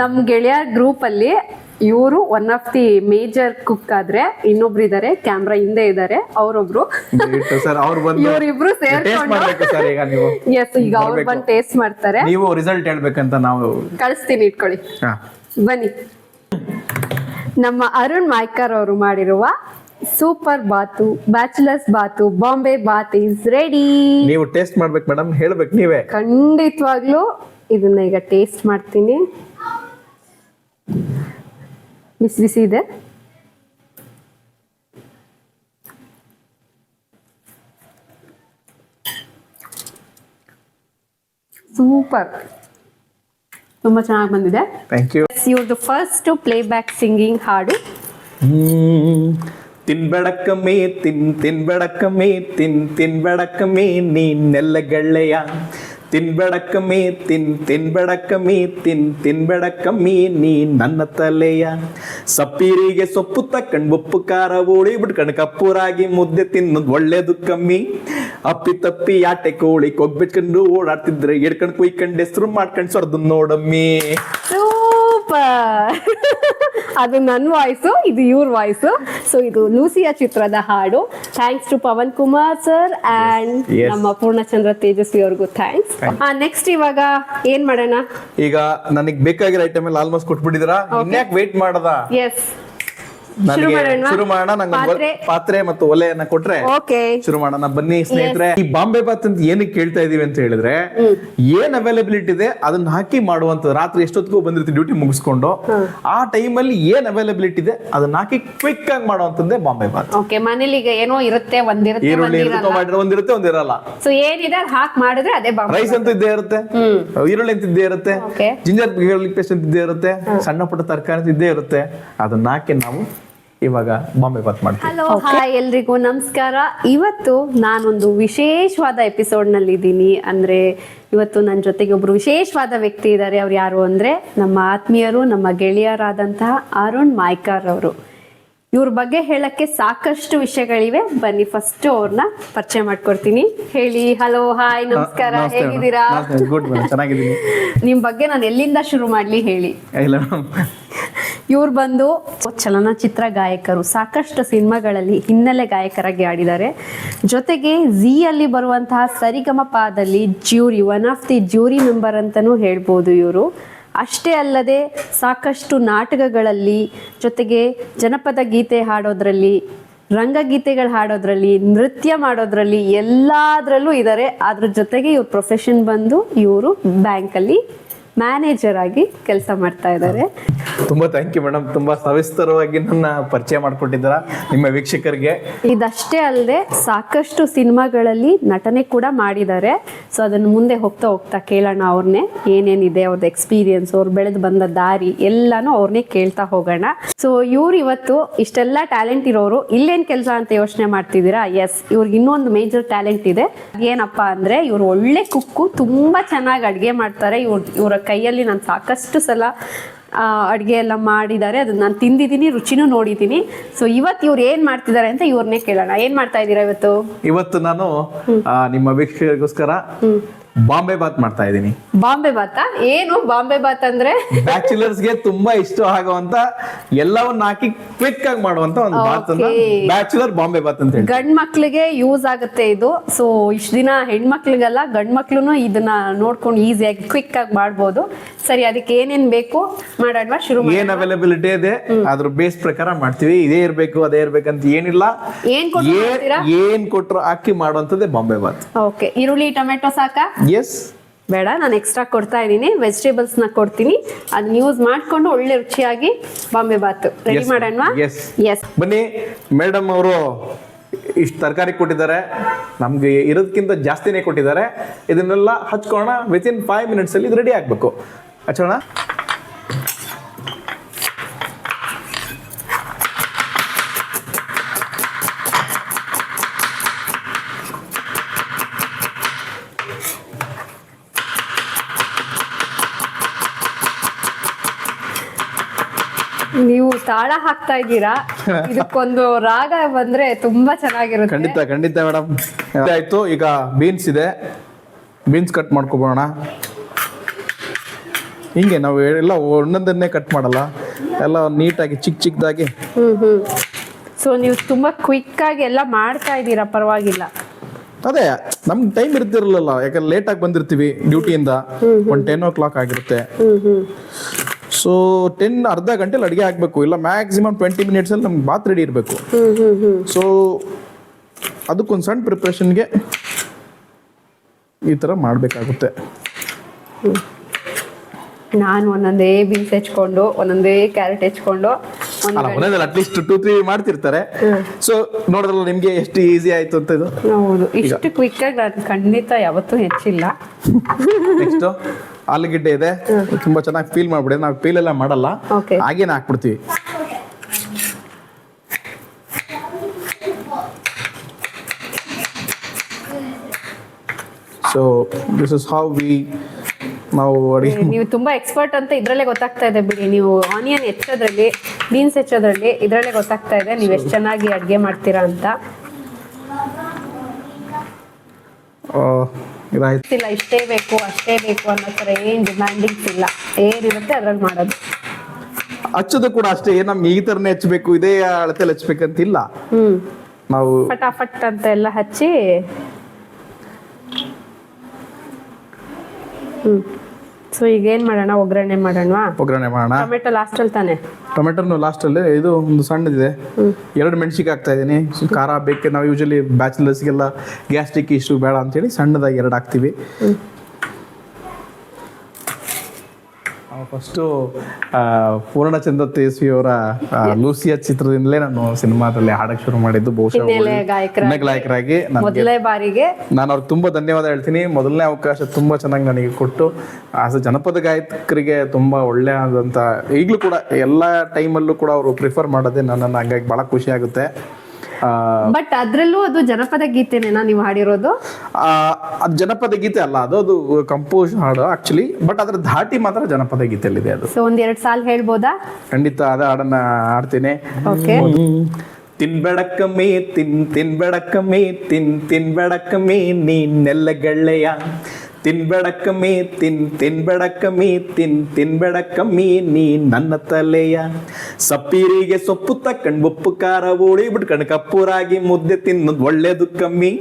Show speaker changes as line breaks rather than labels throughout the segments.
ನಮ್ ಗೆಳೆಯ ಗ್ರೂಪ್ ಅಲ್ಲಿ ಇವರು one of the major cook ಆದ್ರೆ ಇನ್ನೊಬ್ರು ಇದಾರೆ ಕ್ಯಾಮ್ರಾ ಹಿಂದೆ ಇದಾರೆ ಅವರೊಬ್ರು.
ಸರ್ ಅವ್ರು ಬಂದು
ಇವ್ರಿಬ್ರು
ಟೇಸ್ಟ್
ಸೇರ್ಕೊಂಡು
ಮಾಡ್ಬೇಕು ಸರ್ ಈಗ ನೀವು.
ಎಸ್ ಈಗ ಅವ್ರು. ಬಂದು ಟೇಸ್ಟ್ ಮಾಡ್ತಾರೆ.
ನೀವು ರಿಸಲ್ಟ್ ಹೇಳ್ಬೇಕಂತ ನಾವು
ಕಳಿಸ್ತೀನಿ ಇಟ್ಕೊಳ್ಳಿ. ಬನ್ನಿ. ನಮ್ಮ ಅರುಣ್ ಮಾಯ್ಕರ್ ಅವರು ಮಾಡಿರುವ super bath bachelors bath Bombay bath is ready
ನೀವು ಟೇಸ್ಟ್ ಮಾಡ್ಬೇಕು ಮೇಡಮ್ ಹೇಳ್ಬೇಕು ನೀವೇ.
ಖಂಡಿತವಾಗ್ಲೂ ಇದನ್ನ ಈಗ ಟೇಸ್ಟ್ ಮಾಡ್ತೀನಿ. ಬಿಸಿ ಬಿಸಿ ಇದೆ ಸೂಪರ್ ತುಂಬಾ ಚೆನ್ನಾಗಿ ಬಂದಿದೆ.
ಥ್ಯಾಂಕ್ ಯು
ಇವ್ರದ್ದು ಫಸ್ಟ್ ಪ್ಲೇ ಬ್ಯಾಕ್ ಸಿಂಗಿಂಗ್ ಹಾಡು.
ತಿನ್ಬೇಡ ಮೇ ತಿನ್ ತಿನ್ಬೇಡ ಮೇ ತಿನ್ ತಿನ್ಬೇಡ ನೀ ನೆಲ್ಲ ಗೆಳೆಯ ತಿನ್ಬೇಡ ಕಮ್ಮಿ ತಿನ್ ತಿನ್ಬೇಡ ಕಮ್ಮಿ ತಿನ್ ತಿನ್ಬೇಡ ಕಮ್ಮಿ ನೀ ನನ್ನ ತಲೆಯ. ಸಪ್ಪೀರಿಗೆ ಸೊಪ್ಪು ತಕ್ಕಂಡ್ ಉಪ್ಪು ಖಾರ ಓಡಿ ಬಿಟ್ಕಂಡು ಕಪ್ಪೂರಾಗಿ ಮುದ್ದೆ ತಿನ್ನೋದು ಒಳ್ಳೇದು ಕಮ್ಮಿ. ಅಪ್ಪಿ ತಪ್ಪಿ ಆಟೆ ಕೋಳಿ ಕೊಗ್ಬಿಟ್ಕೊಂಡು ಓಡಾಡ್ತಿದ್ರೆ ಹಿಡ್ಕೊಂಡು ಕುಯ್ಕೊಂಡು ಹೆಸರು ಮಾಡ್ಕೊಂಡು ಸೊರ್ದು ನೋಡಮ್ಮಿ.
ಸೂಪರ್ ಅದು ನನ್ನ ವಾಯ್ಸು ಇದು ಇವ್ರ ವಾಯ್ಸು ಸೊ ಇದು ಲೂಸಿಯಾ ಚಿತ್ರದ ಹಾಡು. Thanks to Pavan Kumar sir and ನಮ್ಮ ಪೂರ್ಣಚಂದ್ರ ತೇಜಸ್ವಿ ಅವ್ರಿಗೂ ಥ್ಯಾಂಕ್ಸ್ ನೆಕ್ಸ್ಟ್ ಇವಾಗ ಏನ್ ಮಾಡೋಣ?
ಈಗ ನನಗೆ ಬೇಕಾಗಿರೋ ಐಟಮ್ ಎಲ್ಲ ಆಲ್ಮೋಸ್ಟ್ ಕೊಟ್ಬಿಟ್ಟಿದ್ದೀರಾ? ಇನ್ಯಾಕ್ ವೇಟ್ ಮಾಡದ?
ಎಸ್ ಶುರು ಮಾಡೋಣ?
ನಂಗೆ
ಪಾತ್ರೆ?
ಮತ್ತು ಒಲೆಯನ್ನ ಕೊಟ್ರೆ ಶುರು ಮಾಡೋಣ. ಬನ್ನಿ ಸ್ನೇಹಿತರೆ. ಈ ಬಾಂಬೆ ಬಾತ್ ಅಂತ ಏನಕ್ಕೆ ಕೇಳ್ತಾ ಇದೀವಿ ಅಂತ ಹೇಳಿದ್ರೆ ಏನ್ ಅವೈಲಬಿಲಿಟಿ ಇದೆ ಅದನ್ನ ಹಾಕಿ ಮಾಡುವಂತ ರಾತ್ರಿ ಎಷ್ಟೊತ್ತಿಗೂ ಬಂದಿರ್ತೀವಿ ಡ್ಯೂಟಿ ಮುಗಿಸ್ಕೊಂಡು. ಆ ಟೈಮ್ ಅಲ್ಲಿ ಏನ್ ಅವೈಲಬಿಲಿಟಿ ಇದೆ ಅದನ್ನ ಹಾಕಿ ಕ್ವಿಕ್ ಆಗಿ ಮಾಡುವಂತದ್ದೇ ಬಾಂಬೆ ಬಾತ್.
ಓಕೆ ಮನೇಲಿ ಈಗ ಏನೋ ಇರುತ್ತೆ ಒಂದಿರುತ್ತೆ
ಈರುಳ್ಳಿ ಇರುತ್ತೆ ಮಾಡಿದ್ರೆ ಒಂದಿರುತ್ತೆ ಒಂದಿರಲ್ಲ.
ಸೊ ಏನಿದೆ ಹಾಕಿ ಮಾಡಿದ್ರೆ ಅದೇ ಬಾಂಬೆ
ರೈಸ್ ಅಂತ ಇದ್ದೇ ಇರುತ್ತೆ. ಈರುಳ್ಳಿ ಅಂತ ಇದ್ದೇ ಇರುತ್ತೆ. ಜಿಂಜರ್ ಪೇಸ್ಟ್ ಅಂತ ಇದ್ದೇ ಇರುತ್ತೆ. ಸಣ್ಣ ಪುಟ್ಟ ತರಕಾರಿ ಅಂತ ಇದ್ದೇ ಇರುತ್ತೆ. ಅದನ್ನ ಹಾಕಿ ನಾವು ಇವಾಗ ಬಾಂಬೆ ಬಾತ್ ಮಾಡ್ತೀವಿ.
ಹಲೋ ಹಾಯ್ ಎಲ್ರಿಗೂ ನಮಸ್ಕಾರ. ಇವತ್ತು ನಾನೊಂದು ವಿಶೇಷವಾದ ಎಪಿಸೋಡ್ನಲ್ಲಿ ಇದ್ದೀನಿ. ಅಂದ್ರೆ ಇವತ್ತು ನನ್ನ ಜೊತೆಗೆ ಒಬ್ರು ವಿಶೇಷವಾದ ವ್ಯಕ್ತಿ ಇದ್ದಾರೆ ಅವ್ರು ಯಾರು ಅಂದ್ರೆ ನಮ್ಮ ಆತ್ಮೀಯರು ನಮ್ಮ ಗೆಳೆಯರಾದಂತಹ ಅರುಣ್ ಮಾಯ್ಕರ್ ಅವರು ಇವ್ರ ಬಗ್ಗೆ ಹೇಳಕ್ಕೆ ಸಾಕಷ್ಟು ವಿಷಯಗಳಿವೆ. ಬನ್ನಿ ಫಸ್ಟ್ ಅವ್ರನ್ನ ಪರಿಚಯ ಮಾಡ್ಕೊಡ್ತೀನಿ. ಹೇಳಿ ಹಲೋ ಹಾಯ್ ನಮಸ್ಕಾರ ಹೇಗಿದ್ದೀರಾ?
ಚೆನ್ನಾಗಿದ್ದೀನಿ.
ನಿಮ್ ಬಗ್ಗೆ ನಾನು ಎಲ್ಲಿಂದ ಶುರು ಮಾಡ್ಲಿ ಹೇಳಿ.
ಇಲ್ಲ
ಇವ್ರು ಬಂದು ಚಲನಚಿತ್ರ ಗಾಯಕರು ಸಾಕಷ್ಟು ಸಿನಿಮಾಗಳಲ್ಲಿ ಹಿನ್ನೆಲೆ ಗಾಯಕರಾಗಿ ಆಡಿದ್ದಾರೆ. ಜೊತೆಗೆ ಝೀಯಲ್ಲಿ ಬರುವಂತಹ ಸರಿಗಮಪದಲ್ಲಿ jury one of the jury member ಅಂತಲೂ ಹೇಳ್ಬೋದು ಇವರು. ಅಷ್ಟೇ ಅಲ್ಲದೆ ಸಾಕಷ್ಟು ನಾಟಕಗಳಲ್ಲಿ ಜೊತೆಗೆ ಜನಪದ ಗೀತೆ ಹಾಡೋದ್ರಲ್ಲಿ, ರಂಗಗೀತೆಗಳು ಹಾಡೋದ್ರಲ್ಲಿ, ನೃತ್ಯ ಮಾಡೋದ್ರಲ್ಲಿ ಎಲ್ಲದರಲ್ಲೂ ಇದ್ದಾರೆ ಅದ್ರ ಜೊತೆಗೆ ಇವ್ರ ಪ್ರೊಫೆಷನ್ ಬಂದು ಇವರು ಬ್ಯಾಂಕಲ್ಲಿ ಮ್ಯಾನೇಜರ್ ಆಗಿ ಕೆಲಸ ಮಾಡ್ತಾ ಇದ್ದಾರೆ.
ತುಂಬಾ ಥ್ಯಾಂಕ್ ಯು ಮೇಡಮ್ ತುಂಬಾ ಸವಿಸ್ತರವಾಗಿ ನನ್ನ ಪರಿಚಯ ಮಾಡಿಕೊಟ್ಟಿದ್ದೀರಾ. ನಿಮ್ಮ ವೀಕ್ಷಕರಿಗೆ.
ಇದಷ್ಟೇ ಅಲ್ಲದೆ ಸಾಕಷ್ಟು ಸಿನಿಮಾಗಳಲ್ಲಿ ನಟನೆ ಕೂಡ ಮಾಡಿದ್ದಾರೆ. ಸೊ ಅದನ್ನು ಮುಂದೆ ಹೋಗ್ತಾ ಹೋಗ್ತಾ ಕೇಳೋಣ ಅವ್ರನ್ನೇ. ಏನೇನಿದೆ ಅವ್ರದ್ದು ಎಕ್ಸ್ಪೀರಿಯನ್ಸ್ ಅವ್ರು ಬೆಳೆದು ಬಂದ ದಾರಿ ಎಲ್ಲಾನು ಅವ್ರನ್ನೇ ಕೇಳ್ತಾ ಹೋಗೋಣ. ಸೊ ಇವ್ರು ಇವತ್ತು ಇಷ್ಟೆಲ್ಲ ಟ್ಯಾಲೆಂಟ್ ಇರೋರು ಇಲ್ಲೇನ್ ಕೆಲಸ ಅಂತ ಯೋಚನೆ ಮಾಡ್ತಿದ್ದೀರಾ? ಎಸ್ ಇವ್ರಿಗೆ ಇನ್ನೊಂದು ಮೇಜರ್ ಟ್ಯಾಲೆಂಟ್ ಇದೆ. ಏನಪ್ಪಾ ಅಂದ್ರೆ ಇವ್ರು ಒಳ್ಳೆ ಕುಕ್ಕು ತುಂಬಾ ಚೆನ್ನಾಗಿ ಅಡುಗೆ ಮಾಡ್ತಾರೆ. ಇವ್ರ ಇವರ ಕೈಯಲ್ಲಿ ನಾನು ಸಾಕಷ್ಟು ಸಲ ಅಡುಗೆ ಎಲ್ಲ ಮಾಡಿದ್ದಾರೆ. ಅದನ್ನ ನಾನು ತಿಂದಿದ್ದೀನಿ ರುಚಿನೂ ನೋಡಿದ್ದೀನಿ. ಸೊ ಇವತ್ತು ಇವ್ರು ಏನ್ ಮಾಡ್ತಿದ್ದಾರೆ ಅಂತ ಇವ್ರನ್ನೇ ಕೇಳೋಣ. ಏನ್ ಮಾಡ್ತಾ ಇದ್ದೀರಾ ಇವತ್ತು?
ಇವತ್ತು ನಾನು ನಿಮ್ಮ ವೀಕ್ಷಕರಿಗೋಸ್ಕರ ಬಾಂಬೆ ಬಾತ್ ಮಾಡ್ತಾ ಇದ್ದೀನಿ.
ಬಾಂಬೆ ಬಾತ ಏನು ಬಾಂಬೆ ಬಾತ್ ಅಂದ್ರೆ?
ಬ್ಯಾಚುಲರ್ಸ್ಗೆ ತುಂಬಾ ಇಷ್ಟ ಆಗುವಂತ ಎಲ್ಲವನ್ನ ಹಾಕಿ ಕ್ವಿಕ್ ಆಗಿ ಮಾಡುವಂತ ಒಂದು ಬಾತ್ ಬ್ಯಾಚುಲರ್ ಬಾಂಬೆ ಬಾತ್ ಅಂತ ಹೇಳಿ
ಗಂಡ್ ಮಕ್ಳಿಗೆ ಯೂಸ್ ಆಗುತ್ತೆ ಇದು. ಸೊ ಇಷ್ಟ ದಿನ ಹೆಣ್ಮಕ್ಳಿಗೆಲ್ಲ ಗಂಡ್ ಮಕ್ಳು ಇದನ್ನ ನೋಡ್ಕೊಂಡು ಈಸಿಯಾಗಿ ಕ್ವಿಕ್ ಆಗಿ ಮಾಡ್ಬೋದು. ಸರಿ ಅದಕ್ಕೆ ಏನೇನ್ ಬೇಕು? ಮಾಡಾಡ್ವಾ ಶುರು.
ಏನ್ ಅವೈಲಬಿಲಿಟಿ ಇದೆ ಅದ್ರ ಬೇಸ್ ಪ್ರಕಾರ ಮಾಡ್ತೀವಿ. ಇದೇ ಇರ್ಬೇಕು ಅದೇ ಇರ್ಬೇಕಂತ ಏನಿಲ್ಲ.
ಏನ್ ಮಾಡ್ತೀರಾ?
ಏನ್ ಕೊಟ್ರು ಹಾಕಿ ಮಾಡುವಂತದ್ದೇ ಬಾಂಬೆ ಬಾತ್
ಓಕೆ ಈರುಳ್ಳಿ ಟೊಮೆಟೊ ಸಾಕಾ?
ಎಸ್
ಬೇಡ ನಾನು ಎಕ್ಸ್ಟ್ರಾ ಕೊಡ್ತಾ ಇದ್ದೀನಿ. ವೆಜಿಟೇಬಲ್ಸ್ನ ಕೊಡ್ತೀನಿ. ಅದನ್ನ ಯೂಸ್ ಮಾಡ್ಕೊಂಡು ಒಳ್ಳೆ ರುಚಿಯಾಗಿ ಬಾಂಬೆ ಬಾತ್. ರೆಡಿ ಮಾಡೋಣವಾ?
ಎಸ್
ಎಸ್
ಬನ್ನಿ ಮೇಡಮ್ ಅವರು ಇಷ್ಟು ತರಕಾರಿ ಕೊಟ್ಟಿದ್ದಾರೆ. ನಮ್ಗೆ ಇರೋದಕ್ಕಿಂತ ಜಾಸ್ತಿನೇ ಕೊಟ್ಟಿದ್ದಾರೆ. ಇದನ್ನೆಲ್ಲ ಹಚ್ಕೋಣ ವಿತಿನ್ ಫೈವ್ ಮಿನಿಟ್ಸ್ ಅಲ್ಲಿ ಇದು ರೆಡಿ ಆಗ್ಬೇಕು. ಹಚ್ಚೋಣ?
ನೀವು ತಾಳ ಹಾಕ್ತಾ ಇದ್ದೀರಾ? ಇದಕ್ಕೊಂದು ರಾಗ ಬಂದ್ರೆ ತುಂಬಾ ಚೆನ್ನಾಗಿರುತ್ತೆ.
ಖಂಡಿತ ಖಂಡಿತ ಮೇಡಮ್. ಆಯ್ತು ಈಗ ಬೀನ್ಸ್ ಇದೆ. ಬೀನ್ಸ್ ಕಟ್ ಮಾಡ್ಕೊಬೋಣ. ಹಿಂಗೆ ನಾವು ಎಲ್ಲ ಒಂದೊಂದನ್ನೇ ಕಟ್ ಮಾಡಲ್ಲ. ಎಲ್ಲ ನೀಟಾಗಿ ಚಿಕ್ಕ ಚಿಕ್ಕದಾಗಿ
ಹ್ಮ್ ಹ್ಮ್. ಸೊ ನೀವು ತುಂಬಾ ಕ್ವಿಕ್ ಆಗಿ ಎಲ್ಲ ಮಾಡ್ತಾ ಇದ್ದೀರಾ ಪರವಾಗಿಲ್ಲ.
ಅದೇ ನಮ್ಗೆ ಟೈಮ್ ಇರ್ತಿರಲಿಲ್ಲ. ಯಾಕಂದ್ರೆ ಲೇಟಾಗಿ ಬಂದಿರ್ತೀವಿ ಡ್ಯೂಟಿಯಿಂದ ಒಂದು ಟೆನ್ ಓ ಕ್ಲಾಕ್ ಆಗಿರುತ್ತೆ.
ಹ್ಮ್ ಹ್ಮ್.
ಸೊ ಟೆನ್ ಅರ್ಧ ಗಂಟೆಲಿ ಅಡುಗೆ ಆಗಬೇಕು. ಇಲ್ಲ ಮ್ಯಾಕ್ಸಿಮಮ್ ಟ್ವೆಂಟಿ ಮಿನಿಟ್ಸಲ್ಲಿ ನಮ್ಗೆ ಬಾತ್ ರೆಡಿ ಇರಬೇಕು. ಸೊ ಅದಕ್ಕೊಂದು ಸಣ್ಣ ಪ್ರಿಪ್ರೇಷನ್ಗೆ ಈ ಥರ ಮಾಡಬೇಕಾಗುತ್ತೆ.
ನಾನು ಒಂದೊಂದೇ ಬೀನ್ಸ್ ಹೆಚ್ಕೊಂಡು, ಒಂದೊಂದೇ ಕ್ಯಾರೆಟ್ ಹೆಚ್ಕೊಂಡು
ಅಲ್ಲ ಒಂದೊಂದಲ್ಲಿ ಅಟ್ಲೀಸ್ಟ್ ಟೂ ತ್ರೀ ಮಾಡ್ತಿರ್ತಾರೆ. ಸೊ ನೋಡಿದ್ರಲ್ಲ ನಿಮ್ಗೆ ಎಷ್ಟು ಈಸಿ ಆಯ್ತು ಅಂತ ಇದು?
ಹೌದು. ಇಷ್ಟು ಕ್ವಿಕ್ ಆಗಿ ನಾನು ಖಂಡಿತ ಯಾವತ್ತೂ ಹೆಚ್ಚಿಲ್ಲ.
ನೆಕ್ಸ್ಟ್ ಆಲೂಗಡ್ಡೆ ಇದೆ. ತುಂಬಾ ಚೆನ್ನಾಗಿ ಫೀಲ್ ಮಾಡ್ಬಿಡಿ. ನಾವು ಫೀಲ್ ಎಲ್ಲ ಮಾಡಲ್ಲ.
Okay.
ಹಾಗೇನೆ ಹಾಕ್ಬಿಡ್ತೀವಿ. So this is how we ನಾವು ಅಡಿಗೆ
ನೀವು ತುಂಬಾ ಎಕ್ಸ್ಪರ್ಟ್ ಅಂತ ಇದ್ರಲ್ಲೇ ಗೊತ್ತಾಗ್ತಾ ಇದೆ ಬಿಡಿ. ನೀವು ಆನಿಯನ್ ಹೆಚ್ಚೋದ್ರಲ್ಲಿ ಬೀನ್ಸ್ ಹೆಚ್ಚೋದ್ರಲ್ಲಿ ಇದ್ರಲ್ಲೇ ಗೊತ್ತಾಗ್ತಾ ಇದೆ ನೀವು ಎಷ್ಟು ಚೆನ್ನಾಗಿ ಅಡ್ಗೆ ಮಾಡ್ತೀರಾ ಅಂತ. ಇಲ್ಲ ಇಷ್ಟೇ ಬೇಕು ಅಷ್ಟೇ ಬೇಕು ಅನ್ನೋ ಥರ ಏನ್ ಡಿಮ್ಯಾಂಡಿಂಗ್ಸ್ ಇಲ್ಲ. ಏನಿರುತ್ತೆ ಅದ್ರಲ್ಲಿ ಮಾಡೋದು.
ಹಚ್ಚೋದು ಕೂಡ ಅಷ್ಟೇ ನಮ್ ಈ ಥರನೇ ಹಚ್ಚಬೇಕು ಇದೇ ಅಳತೆಲಿ ಹಚ್ಬೇಕಂತಿಲ್ಲ.
ಇಲ್ಲ
ನಾವು
ಫಟಾಫಟ್ ಅಂತ ಎಲ್ಲ ಹಚ್ಚಿ. ಹ್ಮ್. ಸೊ ಈಗ ಏನ್ ಮಾಡೋಣ? ಒಗ್ಗರಣೆ ಮಾಡೋಣವಾ?
ಒಗ್ಗರಣೆ ಮಾಡೋಣ.
ಟೊಮೆಟೊ ಲಾಸ್ಟಲ್ಲಿ ತಾನೆ?
ಟೊಮೆಟೊನು ಲಾಸ್ಟಲ್ಲಿ ಇದು ಒಂದು ಸಣ್ಣದಿದೆ. ಎರಡು ಮೆಣಸಿಗೆ ಹಾಕ್ತಾ ಇದ್ದೀನಿ. ಖಾರ ಬೇಕೆ ನಾವು ಯೂಶಲಿ ಬ್ಯಾಚುಲರ್ಸ್ಗೆಲ್ಲ ಗ್ಯಾಸ್ಟ್ರಿಕ್ ಇಶ್ಯೂ ಬೇಡ ಅಂತೇಳಿ ಸಣ್ಣದಾಗಿ ಎರಡು ಹಾಕ್ತೀವಿ. ಫಸ್ಟು ಪೂರ್ಣಚಂದ್ರ ತೇಜಸ್ವಿ ಅವರ ಲೂಸಿಯಾ ಚಿತ್ರದಿಂದಲೇ ನಾನು ಸಿನಿಮಾದಲ್ಲಿ ಹಾಡಕ್ಕೆ ಶುರು ಮಾಡಿದ್ದು. ಬಹುಶಃ
ಹಿನ್ನೆಲೆ ಗಾಯಕರಾಗಿ. ಮೊದಲೇ ಬಾರಿಗೆ.
ನಾನು ಅವ್ರಿಗೆ ತುಂಬ ಧನ್ಯವಾದ ಹೇಳ್ತೀನಿ. ಮೊದಲನೇ ಅವಕಾಶ ತುಂಬ ಚೆನ್ನಾಗಿ ನನಗೆ ಕೊಟ್ಟು ಆಸ್ ಅ ಜನಪದ ಗಾಯಕರಿಗೆ ತುಂಬ ಒಳ್ಳೆ ಆದಂಥ ಈಗಲೂ ಕೂಡ ಎಲ್ಲ ಟೈಮಲ್ಲೂ ಕೂಡ ಅವರು ಪ್ರಿಫರ್ ಮಾಡೋದೇ ನನ್ನನ್ನು ಹಂಗಾಗಿ ಭಾಳ ಖುಷಿ ಆಗುತ್ತೆ.
ಬಟ್ ಅದ್ರಲ್ಲೂ ಅದು ಜನಪದ ಗೀತೆನೇನಾ ನೀವು ಹಾಡಿರೋದು?
ಆ, ಅದು ಜನಪದ ಗೀತೆ ಅಲ್ಲ ಅದು ಅದು ಕಂಪೋಸ್ ಹಾಡು ಆಕ್ಚುಲಿ ಬಟ್ ಅದರ ಧಾಟಿ ಮಾತ್ರ ಜನಪದ ಗೀತೆಯಲ್ಲಿದೆ ಅದು.
ಸೊ ಒಂದ್ ಎರಡ್ ಸಾಲ್ ಹೇಳ್ಬೋದಾ?
ಖಂಡಿತ ಅದ ಹಾಡನ್ನ ಹಾಡ್ತೀನಿ.
ಓಕೆ
ತಿನ್ಬೇಡಕ್ಕಮ್ಮಿ ತಿನ್ ತಿನ್ಬೇಡಕ್ಕಮ್ಮಿ ತಿನ್ ತಿನ್ಬೇಡಕ್ಕಮ್ಮಿ ನೀನೆಲ್ಲಗಳ್ಳೆಯ ಮೀ ತಿನ್ ತಿನ್ಬೇಡಕ್ಕಮ್ಮಿ ತಿನ್ ತಿನ್ಬೇಡಕ್ಕಮ್ಮಿ ನೀ ನನ್ನ ತಲೆಯ. ಸಪ್ಪೀರಿಗೆ ಸೊಪ್ಪು ತಕ್ಕಂಡು ಉಪ್ಪು ಖಾರ ಓಡಿ ಬಿಟ್ಕಂಡು ಕಪ್ಪೂರಾಗಿ ಮುದ್ದೆ ತಿನ್ನೋದು ಒಳ್ಳೇದು ಕಮ್ಮಿ.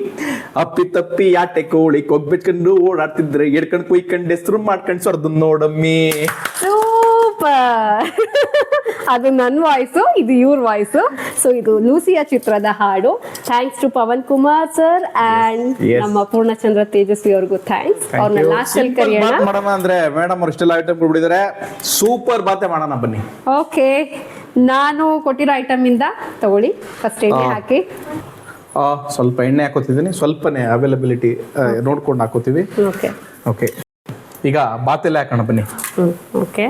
ಅಪ್ಪಿ ತಪ್ಪಿ ಆಟೆ ಕೋಳಿ ಕೊಗ್ಬಿಟ್ಕೊಂಡು ಓಡಾಡ್ತಿದ್ರೆ ಹಿಡ್ಕೊಂಡು ಕುಯ್ಕೊಂಡು ಹೆಸರು ಮಾಡ್ಕೊಂಡು ಸೊರ್ದು ನೋಡಮ್ಮಿ.
ಸೂಪರ್ ಅದು ನನ್ನ ವಾಯ್ಸು ಇದು ಇವ್ರ ವಾಯ್ಸು ಸೊ ಇದು ಲೂಸಿಯ ಚಿತ್ರದ ಹಾಡು. Thanks to Pavan Kumar sir and ನಮ್ಮ ಪೂರ್ಣಚಂದ್ರ ತೇಜಸ್ವಿ ಅವ್ರಿಗೂ ಥ್ಯಾಂಕ್ಸ್ ಅವ್ರನ್ನ ಲಾಸ್ಟ್ ಅಲ್ಲಿ ಕರೆಯೋಣ.
ಮಾಡೋಣ ಅಂದ್ರೆ ಮೇಡಮ್ ಅವ್ರು ಇಷ್ಟೆಲ್ಲ ಐಟಮ್ ಕೊಡ್ಬಿಟ್ಟಿದ್ದಾರೆ ಸೂಪರ್ ಬಾತೆ ಮಾಡೋಣ ಬನ್ನಿ.
ಓಕೆ ನಾನು ಕೊಟ್ಟಿರೋ ಐಟಮ್ ಇಂದ ತಗೊಳ್ಳಿ. ಫಸ್ಟ್ ಎಣ್ಣೆ ಹಾಕಿ.
ಸ್ವಲ್ಪ ಎಣ್ಣೆ ಹಾಕೋತಿದ್ದೀನಿ. ಸ್ವಲ್ಪನೇ ಅವೈಲಬಿಲಿಟಿ ನೋಡ್ಕೊಂಡು ಹಾಕೋತೀವಿ.
ಓಕೆ
ಓಕೆ ಈಗ ಬಾತೆಲ್ಲ ಹಾಕೋಣ ಬನ್ನಿ.
ಓಕೆ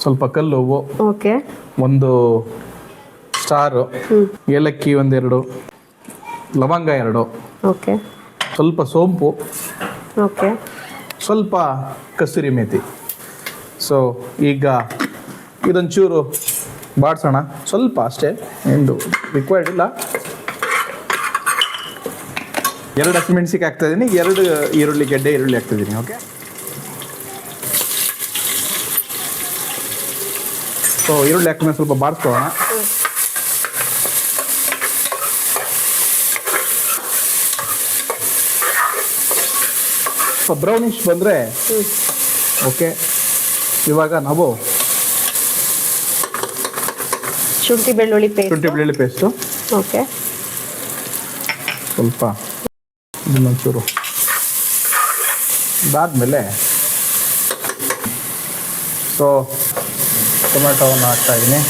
ಸ್ವಲ್ಪ ಕಲ್ಲು ಹೂವು
ಓಕೆ.
ಒಂದು ಸ್ಟಾರು ಏಲಕ್ಕಿ ಒಂದೆರಡು ಲವಂಗ ಎರಡು
ಓಕೆ.
ಸ್ವಲ್ಪ ಸೋಂಪು
ಓಕೆ.
ಸ್ವಲ್ಪ ಕಸೂರಿ ಮೇಥಿ ಸೊ ಈಗ ಇದೊಂಚೂರು ಬಾಡ್ಸೋಣ. ಸ್ವಲ್ಪ ಅಷ್ಟೇ ಎಂದು ರಿಕ್ವೈರ್ಡ್ ಇಲ್ಲ. ಎರಡು ಹಸಿಮೆಣಸಿಗೆ ಹಾಕ್ತಾ ಇದ್ದೀನಿ ಎರಡು ಈರುಳ್ಳಿ ಗೆಡ್ಡೆ ಈರುಳ್ಳಿ ಹಾಕ್ತಾ ಇದ್ದೀನಿ ಓಕೆ ಸೊ ಈರುಳ್ಳಿ ಹಾಕೊಂಡು ಸ್ವಲ್ಪ ಬಾರಿಸ್ಕೊಳ್ಳೋಣ. ಸ್ವಲ್ಪ ಬ್ರೌನಿಶ್ ಬಂದರೆ ಓಕೆ ಇವಾಗ ನಾವು
ಶುಂಠಿ ಬೆಳ್ಳುಳ್ಳಿ ಪೇಸ್ಟ್
ಶುಂಠಿ ಬೆಳ್ಳುಳ್ಳಿ ಪೇಸ್ಟು
ಓಕೆ.
ಸ್ವಲ್ಪ ಇನ್ನೊಂಚೂರು. ಅದಾದಮೇಲೆ ಸೊ ಟೊಮೆಟೊವನ್ನು ಹಾಕ್ತಾ ಇದ್ದೀನಿ.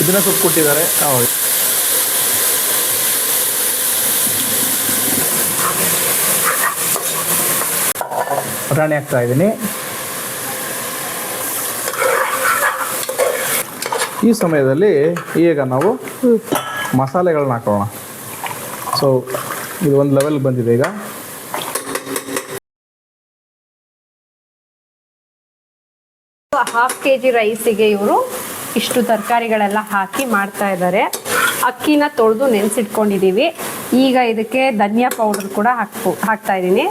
ಇದನ್ನ ಸೊಪ್ಪು ಕೊಟ್ಟಿದ್ದಾರೆ ಹೌದು ಹಾಕ್ತಾ ಇದ್ದೀನಿ. ಈ ಸಮಯದಲ್ಲಿ ಈಗ ನಾವು ಮಸಾಲೆಗಳನ್ನ ಹಾಕೋಣ. ಸೊ ಇದು ಒಂದು ಲೆವೆಲ್ ಬಂದಿದೆ ಈಗ.
ಹಾಫ್ ಕೆ ಜಿ ರೈಸಿಗೆ ಇವರು ಇಷ್ಟು ತರಕಾರಿಗಳೆಲ್ಲ ಹಾಕಿ ಮಾಡ್ತಾ ಇದ್ದಾರೆ. ಅಕ್ಕಿನ ತೊಳೆದು ನೆನೆಸಿಟ್ಕೊಂಡಿದ್ದೀವಿ ಈಗ ಇದಕ್ಕೆ ಧನಿಯಾ ಪೌಡರ್ ಕೂಡ ಹಾಕ್ಬೋ ಹಾಕ್ತಾ ಇದ್ದೀನಿ.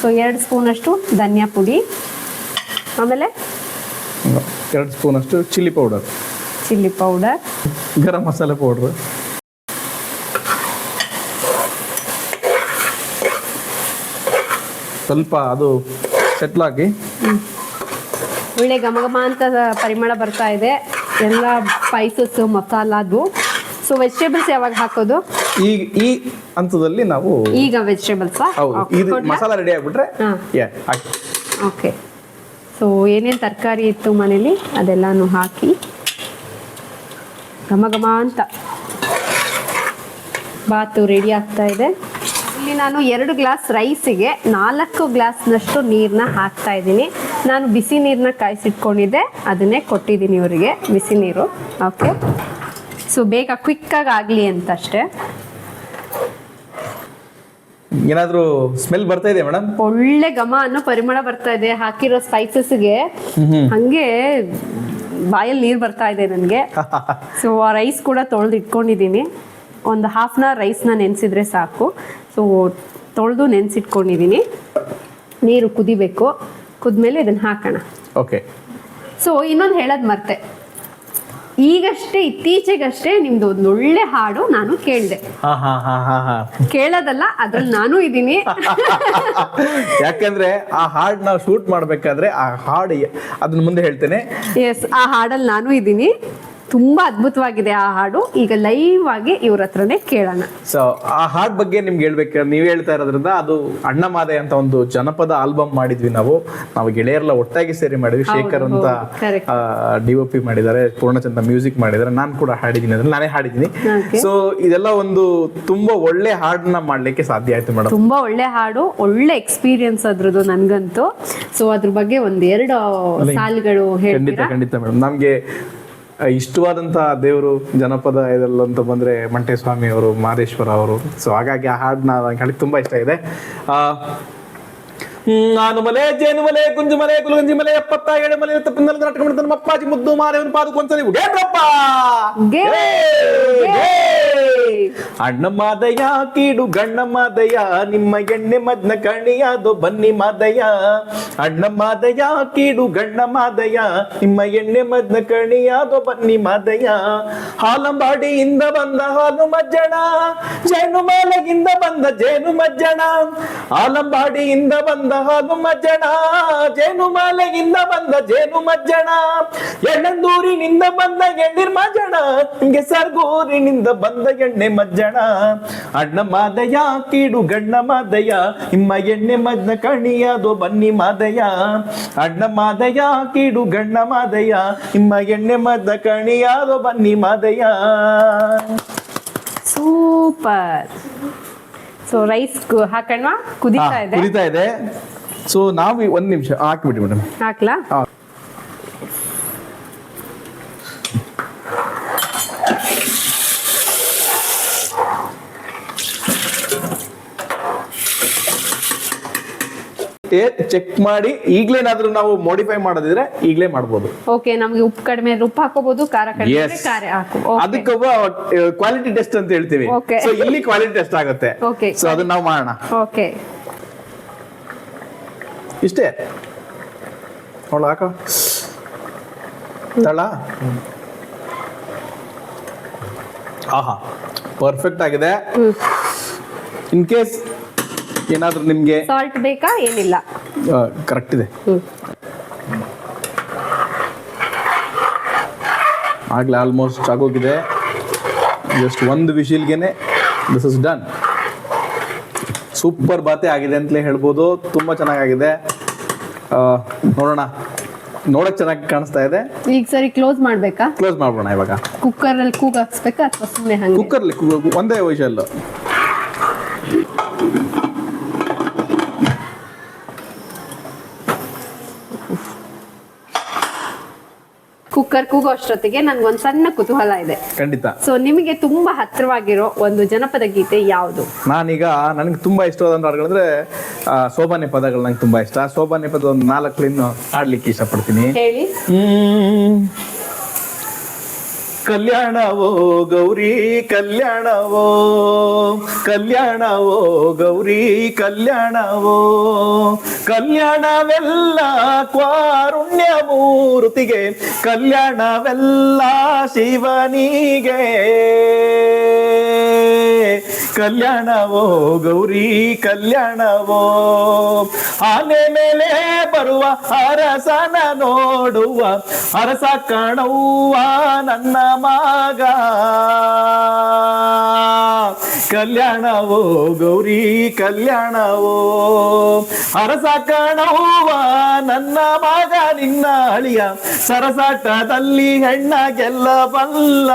ಸೊ ಎರಡು ಸ್ಪೂನಷ್ಟು ಧನಿಯಾ ಪುಡಿ. ಆಮೇಲೆ
ಎರಡು ಸ್ಪೂನ್ ಅಷ್ಟು chilli powder
chilli powder
garam masala powder ಸ್ವಲ್ಪ ಅದು ಸೆಟ್ಲ್ ಆಗಿ.
ಒಳ್ಳೆ ಘಮ ಘಮ ಅಂತ ಪರಿಮಳ ಬರ್ತಾ ಇದೆ. ಎಲ್ಲ ಸ್ಪೈಸಸ್ ಮಸಾಲಾದು. ಸೊ ವೆಜಿಟೇಬಲ್ಸ್ ಯಾವಾಗ ಹಾಕೋದು?
ಈಗ ಈ ಹಂತದಲ್ಲಿ ನಾವು
ಈಗ ವೆಜಿಟೇಬಲ್ಸ್
ಹೌದು. ಇದು ಮಸಾಲ ರೆಡಿ ಆಗ್ಬಿಟ್ರೆ.
ಓಕೆ ಸೊ ಏನೇನು ತರಕಾರಿ ಇತ್ತು ಮನೇಲಿ? ಅದೆಲ್ಲಾನು ಹಾಕಿ. ಘಮ ಘಮ ಅಂತ. ಬಾತು ರೆಡಿ ಆಗ್ತಾ ಇದೆ. ಇಲ್ಲಿ ನಾನು ಎರಡು ಗ್ಲಾಸ್ ರೈಸಿಗೆ ನಾಲ್ಕು ಗ್ಲಾಸ್ನಷ್ಟು ನೀರನ್ನ ಹಾಕ್ತಾ ಇದ್ದೀನಿ. ನಾನು ಬಿಸಿ ನೀರನ್ನ ಕಾಯಿಸಿಟ್ಕೊಂಡಿದ್ದೆ. ಅದನ್ನೇ ಕೊಟ್ಟಿದ್ದೀನಿ ಇವರಿಗೆ. ಬಿಸಿ ನೀರು. ಓಕೆ. ಸೊ ಬೇಗ ಕ್ವಿಕ್ಕಾಗಿ ಆಗಲಿ ಅಂತ ಅಷ್ಟೇ
ಏನಾದ್ರೂ ಸ್ಮೆಲ್ ಬರ್ತಾ ಇದೆ ಮೇಡಮ್
ಒಳ್ಳೆ ಘಮ ಅನ್ನೋ ಪರಿಮಳ ಬರ್ತಾ ಇದೆ. ಹಾಕಿರೋ ಸ್ಪೈಸಸ್ಗೆ ಹಂಗೆ ಬಾಯಲ್ಲಿ ನೀರು ಬರ್ತಾ ಇದೆ ನನಗೆ. ಸೊ ಆ ರೈಸ್ ಕೂಡ ತೊಳೆದು ಇಟ್ಕೊಂಡಿದ್ದೀನಿ ಒಂದು ಹಾಫ್ ಅನ್ ಅವರ್ ರೈಸ್ನ ನೆನೆಸಿದ್ರೆ ಸಾಕು. ಸೊ ತೊಳೆದು ನೆನೆಸಿಟ್ಕೊಂಡಿದ್ದೀನಿ ನೀರು ಕುದಿಬೇಕು. ಕುದ್ಮೇಲೆ ಇದನ್ನು ಹಾಕೋಣ.
ಓಕೆ
ಸೊ ಇನ್ನೊಂದು ಹೇಳೋದು ಮರ್ತೆ. ಈಗಷ್ಟೇ ಇತ್ತೀಚೆಗಷ್ಟೇ ನಿಮ್ದು ಒಂದು ಒಳ್ಳೆ ಹಾಡು ನಾನು ಕೇಳಿದೆ. ಕೇಳೋದಲ್ಲ ಅದ್ರಲ್ಲಿ ನಾನು ಇದ್ದೀನಿ
ಯಾಕಂದ್ರೆ ಆ ಹಾಡ್ ನಾವು ಶೂಟ್ ಮಾಡ್ಬೇಕಾದ್ರೆ ಆ ಹಾಡು ಅದನ್ನ ಮುಂದೆ ಹೇಳ್ತೇನೆ.
ಎಸ್ ಆ ಹಾಡಲ್ಲಿ ನಾನು ಇದ್ದೀನಿ ತುಂಬಾ ಅದ್ಭುತವಾಗಿದೆ ಆ ಹಾಡು. ಈಗ ಲೈವ್ ಆಗಿ ಇವ್ರ ಹತ್ರನೇ ಕೇಳೋಣ.
ಸೊ ಆ ಹಾಡ್ ಬಗ್ಗೆ ನಿಮ್ಗೆ ಹೇಳ್ಬೇಕು ನೀವ್ ಹೇಳ್ತಾ ಇರೋದ್ರಿಂದ ಅದು ಅಣ್ಣ ಮಾದೆ ಅಂತ ಒಂದು ಜನಪದ ಆಲ್ಬಮ್ ಮಾಡಿದ್ವಿ ನಾವು. ನಾವು ಗೆಳೆಯರೆಲ್ಲ ಒಟ್ಟಾಗಿ ಸೇರಿ ಮಾಡಿದ್ವಿ. ಶೇಖರ್ ಅಂತ. ಡಿ ಒ ಪಿ ಮಾಡಿದ್ದಾರೆ ಪೂರ್ಣಚಂದ್ರ ಮ್ಯೂಸಿಕ್ ಮಾಡಿದ್ದಾರೆ. ನಾನು ಕೂಡ ಹಾಡಿದ್ದೀನಿ. ಅದ್ರಲ್ಲಿ ನಾನೇ
ಹಾಡಿದೀನಿ.
ಸೊ ಇದೆಲ್ಲ ಒಂದು ತುಂಬಾ ಒಳ್ಳೆ ಹಾಡನ್ನ ಮಾಡ್ಲಿಕ್ಕೆ ಸಾಧ್ಯ ಆಯ್ತು ಮೇಡಮ್.
ತುಂಬಾ ಒಳ್ಳೆ ಹಾಡು ಒಳ್ಳೆ ಎಕ್ಸ್ಪೀರಿಯನ್ಸ್ ಅದ್ರದ್ದು ನನ್ಗಂತೂ. ಸೊ ಅದ್ರ ಬಗ್ಗೆ ಒಂದ್ ಎರಡು ಸಾಲುಗಳು
ಖಂಡಿತ ಖಂಡಿತ ಮೇಡಮ್. ನಮ್ಗೆ ಆ, ಇಷ್ಟವಾದಂತ ದೇವರು ಜನಪದ ಇದೆಲ್ಲ ಅಂತ ಬಂದ್ರೆ ಮಂಟೇಸ್ವಾಮಿ ಅವರು ಮಹದೇಶ್ವರ ಅವರು. ಸೊ ಹಾಗಾಗಿ ಆ ಹಾಡನ್ನ ನನಗೆ ತುಂಬಾ ಇಷ್ಟ ಇದೆ. ಆ, ನಾನು ಮಲೆ ಜೇನು ಮಲೆ ಗುಂಜು ಮಲೆ ಗುಲಗಂಜಿ ಮಲೆ ಎಪ್ಪತ್ತ ಏಳು ಮಲೆ ತಪ್ಪಿನಲ್ಲಿ ನಾಟಕ ಮಾಡ್ತಾನೆ ನಮ್ಮ ಅಪ್ಪಾಜಿ ಮುದ್ದು ಮಾರೇವನ ಪಾದು!
ಗೇ!
ಅಣ್ಣ ಮಾದಯ ಕೀಡು ಗಣ್ಣ ಮಾದಯ ನಿಮ್ಮ ಎಣ್ಣೆ ಮದ್ನ ಕಣಿಯಾದು ಬನ್ನಿ ಮಾದಯ ಅಣ್ಣ ಮಾದಯ ಕೀಡು ಗಣ್ಣ ಮಾದಯ ನಿಮ್ಮ ಎಣ್ಣೆ ಮದ್ನ ಕಣಿಯಾದು ಬನ್ನಿ ಮಾದಯ ಹಾಲಂಬಾಡಿಯಿಂದ ಬಂದ ಹಾಲು ಮಜ್ಜಣ ಜೇನು ಮಾಲಗಿಂದ ಬಂದ ಜೇನು ಮಜ್ಜಣ. ಹಾಲಂಬಾಡಿಯಿಂದ ಬಂದ ಹಾಲು ಮಜ್ಜಣ, ಜೇನು ಮಾಲೆಯಿಂದ ಬಂದ ಜೇನು ಮಜ್ಜಣ, ಎಣ್ಣಂದೂರಿನಿಂದ ಬಂದ ಎಣ್ಣಿರ್ ಮಜ್ಜಣ ಹಿಂಗೆ ಸರ್ಗೂರಿನಿಂದ ಬಂದ ಎಣ್ಣೆ ಮಜ್ಜಣ. ಅಣ್ಣ ಮಾದಯ ಕೀಡು ಗಣ್ಣ ಮಾದಯ ನಿಮ್ಮ ಎಣ್ಣೆ ಮಜ್ನ ಕಣಿಯದು ಬನ್ನಿ ಮಾದಯ ಅಣ್ಣ ಮಾದಯ ಕೀಡು ಗಣ್ಣ ಮಾದಯ ನಿಮ್ಮ ಎಣ್ಣೆ ಮದ್ದ ಕಣಿಯಾದು ಬನ್ನಿ ಮಾದಯ
ಸೂಪರ್. ಸೊ ರೈಸ್ ಹಾಕಣ್ವಾ? ಕುದೀತಾ ಇದೆ?
ಕುದೀತಾ ಇದೆ. ಸೊ ನಾವು ಒಂದ್ ನಿಮಿಷ ಹಾಕ್ಬಿಡಿ ಮೇಡಮ್
ಹಾಕ್ಲಾ?
ಚೆಕ್ ಮಾಡಿ ಈಗ್ಲೇನಾದ್ರೂ ನಾವು ಮಾಡಿಫೈ ಮಾಡೋದಿದ್ರೆ ಈಗ್ಲೇ ಮಾಡಬಹುದು
ಓಕೆ ನಮಗೆ ಉಪ್ಪು ಕಡಿಮೆ ಉಪ್ಪು ಹಾಕೋಬಹುದು ಖಾರ ಕಡಿಮೆ ಖಾರ ಹಾಕು.
ಅದಕ್ಕೊಬ್ಬ ಕ್ವಾಲಿಟಿ ಟೆಸ್ಟ್ ಅಂತ ಹೇಳ್ತೀವಿ.
ಸೋ
ಸೊ ಇಲ್ಲಿ ಕ್ವಾಲಿಟಿ ಟೆಸ್ಟ್ ಆಗುತ್ತೆ.
ಓಕೆ
ಸೊ ಅದನ್ನ ನಾವು ಮಾಡೋಣ.
ಓಕೆ
ಇಷ್ಟೇ. ನೋಡ ಹಾಕೋ. ತಳ. ಆಹಾ ಪರ್ಫೆಕ್ಟ್ ಆಗಿದೆ. ಇನ್ ಕೇಸ್ ಏನಾದ್ರೂ ನಿಮಗೆ
ಸಾಲ್ಟ್ ಬೇಕಾ? ಏನಿಲ್ಲ.
ಕರೆಕ್ಟ್ ಇದೆ. ಆಗಲೇ ಆಲ್ಮೋಸ್ಟ್ ಆಗೋಗಿದೆ. ಜಸ್ಟ್ ಒಂದು ವಿಶಿಲ್ಗೆನೆ ದಿಸ್ ಇಸ್ ಡನ್ ಸೂಪರ್ ಬಾತೆ ಆಗಿದೆ ಅಂತಲೇ ಹೇಳ್ಬೋದು. ತುಂಬ ಚೆನ್ನಾಗಿದೆ ಆ, ನೋಡೋಣ. ನೋಡಕ್ ಚೆನ್ನಾಗಿ ಕಾಣಿಸ್ತಾ ಇದೆ.
ಈಗ ಸರಿ ಕ್ಲೋಸ್ ಮಾಡ್ಬೇಕಾ?
ಕ್ಲೋಸ್ ಮಾಡ್ಬೋಣ ಇವಾಗ.
ಕುಕ್ಕರ್ ಅಲ್ಲಿ ಕೂಗ್ ಹಾಕ್ಸ್ಬೇಕಾ ಅಥವಾ ಸುಮ್ಮನೆ ಹಂಗೆ?
ಕುಕ್ಕರ್ಲಿ ಒಂದೇ ವಿಷಲ್
ಕುಕ್ಕರ್ ಕೂಗೋ ಅಷ್ಟೊತ್ತಿಗೆ ನನ್ಗೊಂದ್ ಸಣ್ಣ ಕುತೂಹಲ ಇದೆ.
ಖಂಡಿತ.
ಸೊ ನಿಮಗೆ ತುಂಬಾ ಹತ್ತಿರವಾಗಿರೋ ಒಂದು ಜನಪದ ಗೀತೆ ಯಾವುದು?
ನಾನೀಗ ನನಗೆ ತುಂಬಾ ಇಷ್ಟವಾದ ಹಾಡುಗಳಂದ್ರೆ ಆ, ಸೋಬಾನೆ ಪದಗಳು ನಂಗೆ ತುಂಬಾ ಇಷ್ಟ. ಸೋಬಾನೆ ಪದ ಒಂದು ನಾಲ್ಕು ಇನ್ನು ಹಾಡ್ಲಿಕ್ಕೆ ಇಷ್ಟಪಡ್ತೀನಿ.
ಹೇಳಿ.
ಹ್ಮ್. ಕಲ್ಯಾಣವೋ ಗೌರಿ ಕಲ್ಯಾಣವೋ ಕಲ್ಯಾಣವೋ ಗೌರಿ ಕಲ್ಯಾಣವೋ. ಕಲ್ಯಾಣವೆಲ್ಲ ಕ್ವಾರುಣ್ಯ ಮೂರ್ತಿಗೆ ಕಲ್ಯಾಣವೆಲ್ಲ ಶಿವನಿಗೆ. ಕಲ್ಯಾಣವೋ ಗೌರಿ ಕಲ್ಯಾಣವೋ? ಆನೆ ಮೇಲೆ ಬರುವ ಅರಸನ ನೋಡುವ ಅರಸ ಕಾಣುವ ನನ್ನ ಮಗ. ಕಲ್ಯಾಣವೋ, ಗೌರಿ ಕಲ್ಯಾಣವೋ? ಅರಸ ಕಾಣುವ ನನ್ನ ಮಗ, ನಿನ್ನ ಅಳಿಯ. ಸರಸಾಟದಲ್ಲಿ ಹೆಣ್ಣ ಗೆಲ್ಲಬಲ್ಲ.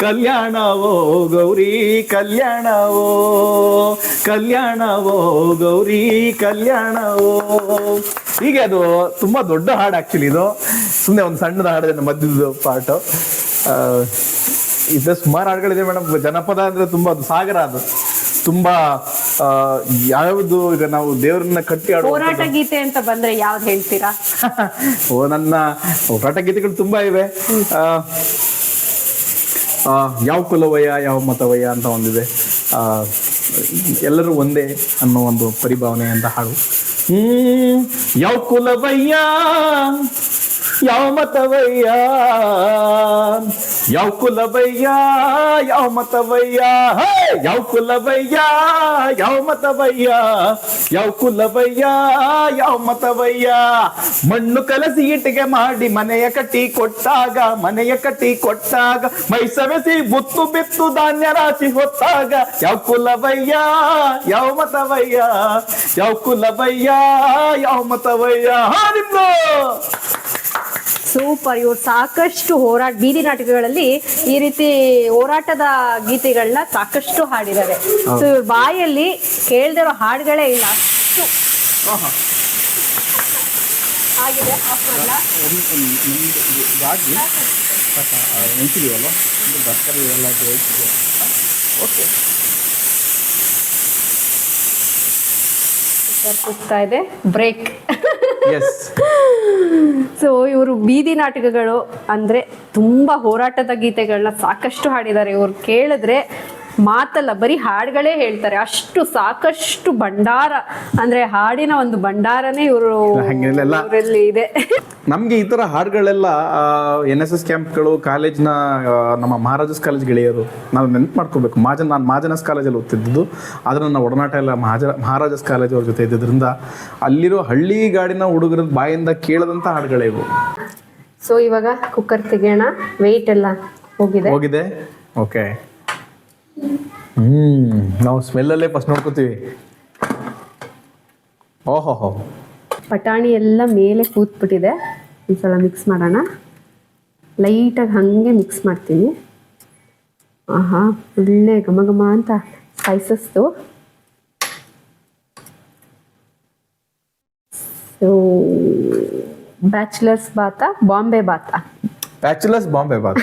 ಕಲ್ಯಾಣವೋ, ಗೌರಿ ಕಲ್ಯಾಣವೋ? ಕಲ್ಯಾಣವೋ, ಗೌರಿ ಕಲ್ಯಾಣವೋ? ಹೀಗೆ ಅದು ತುಂಬಾ ದೊಡ್ಡ ಹಾಡು ಆಕ್ಚುಲಿ ಇದು. ಸುಮ್ಮನೆ ಒಂದು ಸಣ್ಣದ ಹಾಡದ ಮಧ್ಯದ ಪಾರ್ಟ್ ಇದು ಸುಮಾರು ಹಾಡುಗಳಿದೆ ಮೇಡಮ್ ಜನಪದ ಅಂದ್ರೆ ತುಂಬಾ ಅದು ಸಾಗರ ಅದು. ತುಂಬಾ ಯಾವ್ದು ಈಗ ನಾವು ದೇವರನ್ನ ಕಟ್ಟಿ ಆಡೋ
ಹೋರಾಟ ಗೀತೆ ಅಂತ ಬಂದ್ರೆ ಯಾವ್ದು ಹೇಳ್ತೀರಾ?
ಓ ನನ್ನ ಹೋರಾಟ ಗೀತೆಗಳು ತುಂಬಾ ಇವೆ. ಯಾವ ಕುಲವಯ್ಯ ಯಾವ ಮತವಯ್ಯ ಅಂತ ಒಂದಿದೆ. ಆ, ಎಲ್ಲರೂ ಒಂದೇ ಅನ್ನೋ ಒಂದು ಪರಿಭಾವನೆ ಅಂತ ಹಾಡು. ಹ್ಮ್ ಯಾವ ಕುಲವಯ್ಯ ಯಾವ ಮತವಯ್ಯ ಯಾವ ಕುಲವಯ್ಯ ಯಾವ ಮತವಯ್ಯ ಹೇ! ಯಾವ ಕುಲವಯ್ಯ ಯಾವ ಮತವಯ್ಯ ಯಾವ ಕುಲವಯ್ಯ ಯಾವ ಮತವಯ್ಯ ಮಣ್ಣು ಕಲಸಿ ಇಟ್ಟಿಗೆ ಮಾಡಿ ಮನೆಯ ಕಟ್ಟಿ ಕೊಟ್ಟಾಗ ಮನೆಯ ಕಟ್ಟಿ ಕೊಟ್ಟಾಗ ಮೈ ಸವೆಸಿ ಬುತ್ತು ಬಿತ್ತು ಧಾನ್ಯ ರಾಶಿ ಹೊತ್ತಾಗ ಯಾವ ಕುಲವಯ್ಯ ಯಾವ ಮತವಯ್ಯ ಯಾವ ಕುಲವಯ್ಯ ಯಾವ ಮತವಯ್ಯ ಹಾ ನಿಮ್ದು
ಸೂಪರ್ ಇವ್ರು ಸಾಕಷ್ಟು ಹೋರಾಟ ಬೀದಿ ನಾಟಕಗಳಲ್ಲಿ ಈ ರೀತಿ ಹೋರಾಟದ ಗೀತೆಗಳನ್ನ ಸಾಕಷ್ಟು ಹಾಡಿದ್ದಾರೆ. ಸೊ ಇವ್ರ ಬಾಯಲ್ಲಿ ಕೇಳ್ದಿರೋ ಹಾಡುಗಳೇ ಇಲ್ಲ ಅಷ್ಟು ಆಗಿದೆ
ಓಕೆ
ಇದೆ ಬ್ರೇಕ್ ಸೊ ಇವರು ಬೀದಿ ನಾಟಕಗಳು ಅಂದ್ರೆ ತುಂಬಾ ಹೋರಾಟದ ಗೀತೆಗಳನ್ನ ಸಾಕಷ್ಟು ಹಾಡಿದ್ದಾರೆ. ಇವ್ರು ಕೇಳಿದ್ರೆ ಮಾತಲ್ಲ ಬರೀ ಹಾಡುಗಳೇ ಹೇಳ್ತಾರೆ. ಅಷ್ಟು ಸಾಕಷ್ಟು ಭಂಡಾರ ಅಂದ್ರೆ ಹಾಡಿನ ಒಂದು ಭಂಡಾರನೇ ಇವರು ಇದೆ.
ನಮ್ಗೆ ಈ ತರ ಹಾಡುಗಳೆಲ್ಲ ಎನ್ ಎಸ್ ಎಸ್ ಕ್ಯಾಂಪ್ಗಳು ಕಾಲೇಜ್ನ ನಮ್ಮ ಮಹಾರಾಜಸ್ ಕಾಲೇಜ್ ಗೆಳೆಯರು ನಾವು ನೆನ್ಪು ಮಾಡ್ಕೋಬೇಕು. ಮಹಾಜನ್ ನಾನು ಮಹಾಜನಸ್ ಕಾಲೇಜಲ್ಲಿ ಓದ್ತಿದ್ದು ಆದ್ರೆ ನನ್ನ ಒಡನಾಟ ಎಲ್ಲ ಮಹಾಜ ಮಹಾರಾಜಸ್ ಕಾಲೇಜ್ ಅವ್ರ ಜೊತೆ ಇದ್ದಿದ್ರಿಂದ ಅಲ್ಲಿರೋ ಹಳ್ಳಿ ಗಾಡಿನ ಹುಡುಗರ ಬಾಯಿಂದ ಕೇಳದಂತ ಹಾಡುಗಳೇ ಇವು.
ಸೊ ಇವಾಗ ಕುಕ್ಕರ್ ತೆಗೆಯೋಣ. ವೆಯ್ಟ್ ಎಲ್ಲ ಹೋಗಿದೆ.
ಹೋಗಿದೆ. ಓಕೆ ಹ್ಮ್ ನಾವು ಸ್ಮೆಲ್ಲಲ್ಲೇ ಫಸ್ಟ್ ನೋಡ್ಕೋತೀವಿ. ಓಹೋ ಹೋ
ಪಟಾಣಿ ಎಲ್ಲ ಮೇಲೆ ಕೂತ್ಬಿಟ್ಟಿದೆ. ಒಂದ್ಸಲ ಮಿಕ್ಸ್ ಮಾಡೋಣ. ಲೈಟಾಗಿ ಹಾಗೆ ಮಿಕ್ಸ್ ಮಾಡ್ತೀನಿ. ಆಹಾ ಒಳ್ಳೆ ಘಮ ಘಮ ಅಂತ ಸ್ಪೈಸಸ್ದು ಸೊ ಬ್ಯಾಚುಲರ್ಸ್ ಬಾತಾ ಬಾಂಬೆ ಬಾತ.
Bachelors Bombay bath.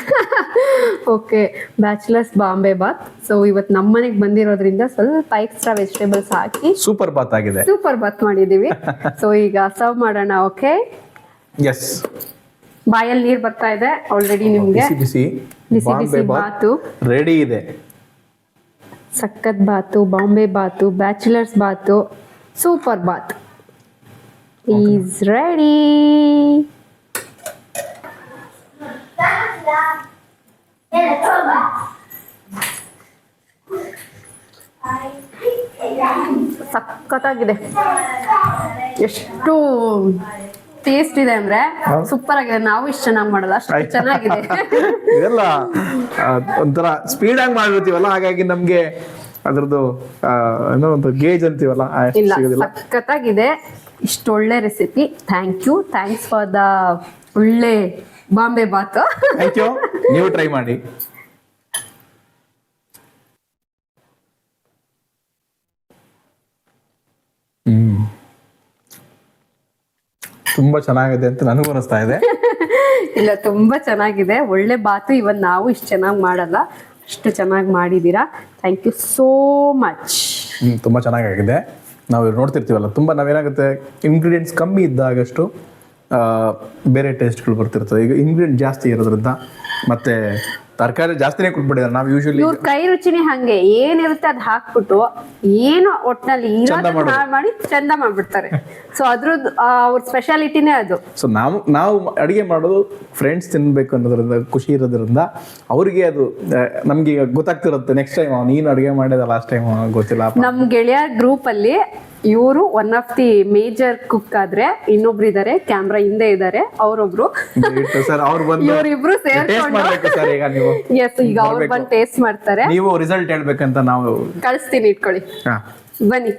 Okay bachelors Bombay bath so ಇವತ್ತು ನಮ್ಮನೆಗೆ ಬಂದಿರೋದ್ರಿಂದ ಸ್ವಲ್ಪ ಎಕ್ಸ್ಟ್ರಾ ವೆಜಿಟೇಬಲ್ಸ್ ಹಾಕಿ
ಸೂಪರ್ ಬಾತ್ ಆಗಿದೆ.
ಸೂಪರ್ ಬಾತ್ ಮಾಡಿದೀವಿ. ಸೊ ಈಗ ಸರ್ವ್ ಮಾಡೋಣ ಓಕೆ
ಎಸ್
ಬಾಯಲ್ಲಿ ನೀರು ಬರ್ತಾ ಇದೆ ಆಲ್ರೆಡಿ ನಿಮ್ಗೆ.
ಬಿಸಿ ಬಿಸಿ.
ಬಿಸಿ
ಬಾಂಬೆ ಬಾತ್
ಬಾತು
ರೆಡಿ ಇದೆ.
ಸಖತ್ bath Bombay bath bachelors bath super bath is ready ಸಖತ್ತಾಗಿದೆ. ಎಷ್ಟು ಟೇಸ್ಟ್ ಇದೆ ಅಂದ್ರೆ ಸೂಪರ್ ಆಗಿದೆ. ನಾವು ಇಷ್ಟು ಚೆನ್ನಾಗಿ ಮಾಡಲ್ಲ ಅಷ್ಟು ಚೆನ್ನಾಗಿದೆ.
ಇದೆಲ್ಲ ಒಂಥರ ಸ್ಪೀಡ್ ಆಗಿ ಮಾಡಿರ್ತೀವಲ್ಲ ಹಾಗಾಗಿ ನಮ್ಗೆ ಅದ್ರದ್ದು ಏನೋ ಒಂದು ಗೇಜ್ ಅಂತೀವಲ್ಲ?
ಇಲ್ಲ ಸಖತ್ತಾಗಿದೆ. ಇಷ್ಟೊಳ್ಳೆ recipe thank you thanks for the ಒಳ್ಳೆ ಬಾಂಬೆ ಬಾತ್.
ಥ್ಯಾಂಕ್ ಯು ನೀವು ಟ್ರೈ ಮಾಡಿ. ಹ್ಮ್. ತುಂಬಾ ಚೆನ್ನಾಗಿದೆ ಅಂತ ನನಗೂ ಅನಿಸ್ತಾ ಇದೆ.
ಇಲ್ಲ ತುಂಬಾ ಚೆನ್ನಾಗಿದೆ. ಒಳ್ಳೆ ಬಾತು ಇವನ್ ನಾವು ಇಷ್ಟು ಚೆನ್ನಾಗಿ ಮಾಡಲ್ಲ. ಅಷ್ಟು ಚೆನ್ನಾಗಿ ಮಾಡಿದೀರಾ. Thank you so much
hmm ತುಂಬಾ ಚೆನ್ನಾಗಾಗಿದೆ. ನಾವು ನೋಡ್ತಿರ್ತೀವಲ್ಲ ತುಂಬಾ ನಾವೇನಾಗುತ್ತೆ ಇಂಗ್ರೀಡಿಯೆಂಟ್ಸ್ ಕಮ್ಮಿ ಇದ್ದಾಗಷ್ಟು ಬೇರೆ ಟೇಸ್ಟ್ಗಳು ಬರ್ತಿರ್ತದೆ. ಈಗ ಇಂಗ್ರೀಡಿಯಂಟ್ ಜಾಸ್ತಿ ಇರೋದ್ರಿಂದ ಮತ್ತೆ ತರಕಾರಿ ಜಾಸ್ತಿನೇ ಕೊಟ್ಬಿಟ್ಟಿದ್ದಾರೆ. ನಾವು ಯೂಶಲಿ
ಇವ್ರ ಕೈ ರುಚಿನೇ ಹಂಗೆ. ಏನಿರುತ್ತೆ ಅದ್ ಹಾಕ್ಬಿಟ್ಟು ಏನು ಒಟ್ನಲ್ಲಿ ಇರೋದನ್ನ ಹಾಳ್ ಮಾಡಿ ಚಂದ ಮಾಡ್ಬಿಡ್ತಾರೆ. ಸೊ ಅದ್ರದ್ದು ಅವ್ರ ಸ್ಪೆಷಾಲಿಟಿನೇ ಅದು.
ಸೊ ನಾವು ನಾವು ಅಡುಗೆ ಮಾಡೋದು ಫ್ರೆಂಡ್ಸ್ ತಿನ್ಬೇಕು ಅನ್ನೋದ್ರಿಂದ ಖುಷಿ ಇರೋದ್ರಿಂದ ಅವರಿಗೆ ಅದು ನಮ್ಗೆ ಈಗ ಗೊತ್ತಾಗ್ತಿರುತ್ತೆ ನೆಕ್ಸ್ಟ್ ಟೈಮ್ ನೀನು ಅಡುಗೆ ಮಾಡಿದ ಲಾಸ್ಟ್ ಟೈಮ್ ಗೊತ್ತಿಲ್ಲ
ನಮ್ಮ ಗೆಳೆಯ ಗ್ರೂಪ್ ಅಲ್ಲಿ ಇವರು one of the major cook ಆದ್ರೆ ಇನ್ನೊಬ್ರು ಇದಾರೆ ಕ್ಯಾಮ್ರಾ ಹಿಂದೆ ಇದಾರೆ ಅವರೊಬ್ರು. ಇವರಿಬ್ರು ಸೇರ್ಕೊಂಡು ಎಸ್ ಈಗ ಅವ್ರು ಬಂದು ಟೇಸ್ಟ್ ಮಾಡ್ತಾರೆ.
ನೀವು ರಿಸಲ್ಟ್ ಹೇಳ್ಬೇಕಂತ ನಾವು
ಕಳಿಸ್ತೀನಿ ಇಟ್ಕೊಳ್ಳಿ. ಬನ್ನಿ.